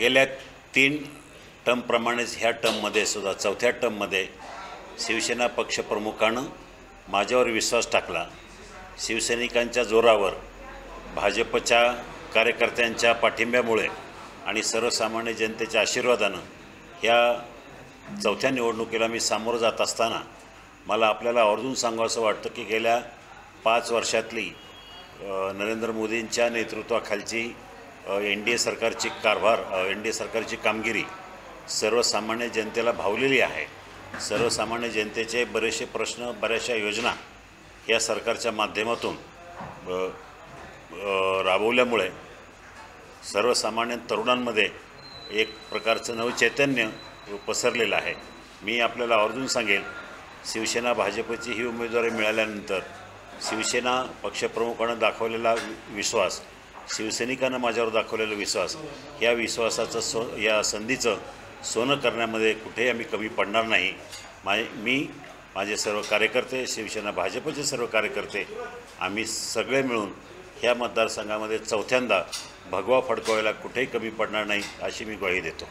गेल्या तीन टर्मप्रमाणेच ह्या टर्ममध्ये सुद्धा चौथ्या टर्ममध्ये शिवसेना पक्षप्रमुखानं माझ्यावर विश्वास टाकला. शिवसैनिकांच्या जोरावर भाजपच्या कार्यकर्त्यांच्या पाठिंब्यामुळे आणि सर्वसामान्य जनतेच्या आशीर्वादानं ह्या चौथ्या निवडणुकीला मी सामोरं जात असताना मला आपल्याला आवर्जून सांगावं वाटतं की गेल्या पाच वर्षातली नरेंद्र मोदींच्या नेतृत्वाखालची एन डी ए सरकारची कारभार एन डी ए सरकारची कामगिरी सर्वसामान्य जनतेला भावलेली आहे. सर्वसामान्य जनतेचे बरेचसे प्रश्न बऱ्याचशा योजना या सरकारच्या माध्यमातून राबवल्यामुळे सर्वसामान्य तरुणांमध्ये एक प्रकारचं नवचैतन्य पसरलेलं आहे. मी आपल्याला आवर्जून सांगेल शिवसेना भाजपची ही उमेदवारी मिळाल्यानंतर शिवसेना पक्षप्रमुखानं दाखवलेला विश्वास शिवसैनिकांना माझ्यावर दाखवलेला विश्वास. या विश्वासाचं सो या संधीचं सोनं करण्यामध्ये कुठेही आम्ही कमी पडणार नाही. मा मी माझे सर्व कार्यकर्ते शिवसेना भाजपचे सर्व कार्यकर्ते आम्ही सगळे मिळून ह्या मतदारसंघामध्ये चौथ्यांदा भगवा फडकवायला कुठेही कमी पडणार नाही अशी मी ग्वाही देतो.